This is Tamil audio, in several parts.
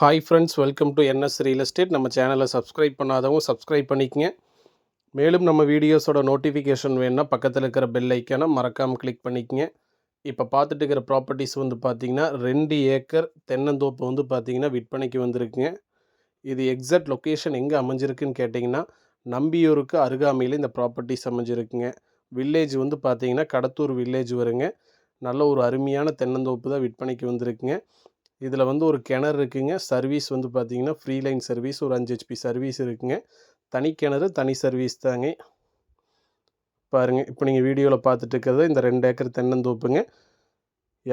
Hi friends welcome to NS real estate நம்ம சேனலை சப்ஸ்கிரைப் பண்ணாதவங்க சப்ஸ்கிரைப் பண்ணிக்கங்க. மேலும் நம்ம வீடியோஸோட நோட்டிஃபிகேஷன் வேணுன்னா பக்கத்தில் இருக்கிற பெல் ஐக்கானை மறக்காமல் கிளிக் பண்ணிக்கங்க. இப்போ பார்த்துட்டு இருக்கிற ப்ராப்பர்ட்டிஸ் வந்து பார்த்திங்கன்னா ரெண்டு ஏக்கர் தென்னந்தோப்பு வந்து பார்த்திங்கன்னா விற்பனைக்கு வந்திருக்குங்க. இது எக்ஸாக்ட் லொக்கேஷன் எங்கே அமைஞ்சிருக்குன்னு கேட்டிங்கன்னா நம்பியூருக்கு அருகாமையில் இந்த ப்ராப்பர்ட்டிஸ் அமைஞ்சிருக்குங்க. வில்லேஜ் வந்து பார்த்திங்கன்னா கடத்தூர் வில்லேஜ் வருங்க. நல்ல ஒரு அருமையான தென்னந்தோப்பு தான் விற்பனைக்கு வந்திருக்குங்க. இதில் வந்து ஒரு கிணறு இருக்குங்க. சர்வீஸ் வந்து பார்த்தீங்கன்னா ஃப்ரீ லைன் சர்வீஸ் ஒரு அஞ்சு ஹெச்பி சர்வீஸ் இருக்குங்க. தனி கிணறு தனி சர்வீஸ் தாங்க. பாருங்கள் இப்போ நீங்கள் வீடியோவில் பார்த்துட்டு இருக்கிறது இந்த ரெண்டு ஏக்கர் தென்னந்தோப்புங்க.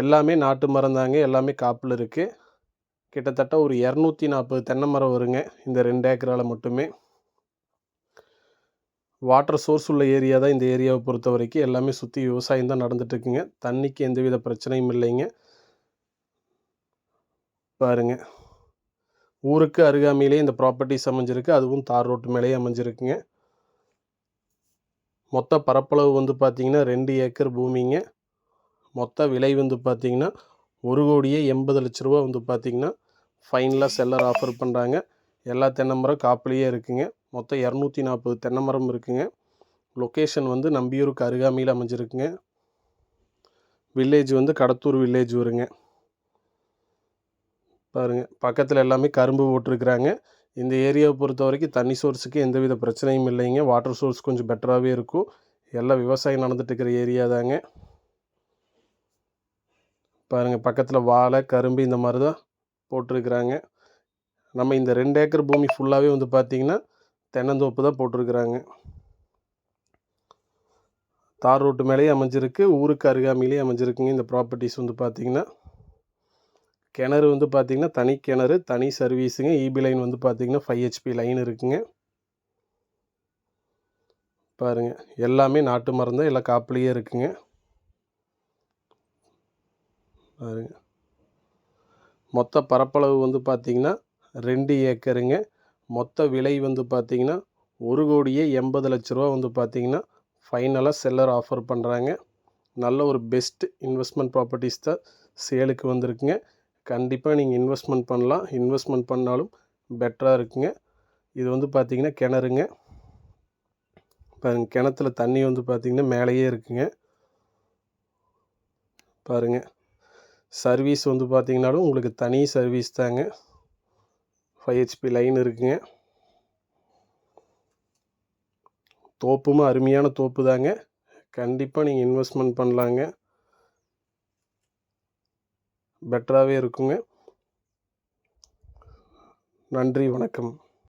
எல்லாமே நாட்டு மரம் தாங்க எல்லாமே காப்பில் இருக்குது கிட்டத்தட்ட ஒரு இரநூத்தி நாற்பது தென்னை மரம் வருங்க இந்த ரெண்டு ஏக்கரால் மட்டுமே. வாட்டர் சோர்ஸ் உள்ள ஏரியா தான் இந்த ஏரியாவை பொறுத்த வரைக்கும் எல்லாமே சுற்றி விவசாயம் தான் நடந்துட்டுருக்குங்க தண்ணிக்கு எந்தவித பிரச்சனையும் இல்லைங்க. பாருங்க. ஊருக்கு அருகாமையிலே இந்த ப்ராப்பர்ட்டிஸ் அமைஞ்சிருக்கு. அதுவும் தார் ரோட்டு மேலேயே அமைஞ்சிருக்குங்க. மொத்த பரப்பளவு வந்து பார்த்திங்கன்னா ரெண்டு ஏக்கர் பூமிங்க. மொத்த விலை வந்து பார்த்திங்கன்னா ஒரு கோடியே எண்பது லட்ச ரூபா வந்து பார்த்திங்கன்னா ஃபைனலாக செல்லர் ஆஃபர் பண்ணுறாங்க எல்லா தென்னை மரம் காப்புலேயே இருக்குங்க. மொத்தம் இரநூத்தி நாற்பது தென்னை மரம் இருக்குங்க. லொக்கேஷன் வந்து நம்பியூருக்கு அருகாமையில் அமைஞ்சிருக்குங்க. வில்லேஜ் வந்து கடத்தூர் வில்லேஜ் வருங்க பாருங்கள் பக்கத்தில் எல்லாமே கரும்பு போட்டிருக்கிறாங்க. இந்த ஏரியாவை பொறுத்த வரைக்கும் தண்ணி சோர்ஸுக்கு எந்தவித பிரச்சனையும் இல்லைங்க. வாட்டர் சோர்ஸ் கொஞ்சம் பெட்டராகவே இருக்கும். எல்லாம் விவசாயம் நடந்துட்டுருக்கிற ஏரியா தாங்க. பாருங்கள் பக்கத்தில் வாழை கரும்பு இந்த மாதிரி தான் போட்டிருக்கிறாங்க. நம்ம இந்த ரெண்டு ஏக்கர் பூமி ஃபுல்லாகவே வந்து பார்த்திங்கன்னா தென்னந்தோப்பு தான் போட்டிருக்கிறாங்க. தார் ரோட்டு மேலேயே அமைஞ்சிருக்கு. ஊருக்கு அருகாமையிலேயே அமைஞ்சிருக்குங்க இந்த ப்ராப்பர்ட்டிஸ் வந்து பார்த்திங்கன்னா கிணறு வந்து பார்த்திங்கன்னா தனி கிணறு தனி சர்வீஸுங்க. இபி லைன் வந்து பார்த்திங்கன்னா ஃபைவ் ஹெச்பி லைன் இருக்குங்க. பாருங்கள் எல்லாமே நாட்டு மரம் தான் எல்லாம் காப்புலேயே இருக்குங்க. பாருங்க. மொத்த பரப்பளவு வந்து பார்த்திங்கன்னா ரெண்டு ஏக்கருங்க. மொத்த விலை வந்து பார்த்திங்கன்னா ஒரு கோடியே எண்பது லட்ச ரூபா வந்து பார்த்திங்கன்னா ஃபைனலாக செல்லர் ஆஃபர் பண்ணுறாங்க நல்ல ஒரு பெஸ்ட் இன்வெஸ்ட்மெண்ட் ப்ராப்பர்ட்டிஸ் தான் சேலுக்கு வந்திருக்குங்க. கண்டிப்பாக நீங்கள் இன்வெஸ்ட்மெண்ட் பண்ணலாம். இன்வெஸ்ட்மெண்ட் பண்ணாலும் பெட்டராக இருக்குங்க. இது வந்து பார்த்திங்கன்னா கிணறுங்க. பாருங்கள் கிணத்துல தண்ணி வந்து பார்த்திங்கன்னா மேலேயே இருக்குங்க. பாருங்கள் சர்வீஸ் வந்து பார்த்திங்கனாலும் உங்களுக்கு தனி சர்வீஸ் தாங்க. ஃபைவ் ஹெச்பி லைன் இருக்குங்க. தோப்பும் அருமையான தோப்பு தாங்க. கண்டிப்பாக நீங்கள் இன்வெஸ்ட்மெண்ட் பண்ணலாங்க. பெட்டராகவே இருக்குங்க. நன்றி வணக்கம்.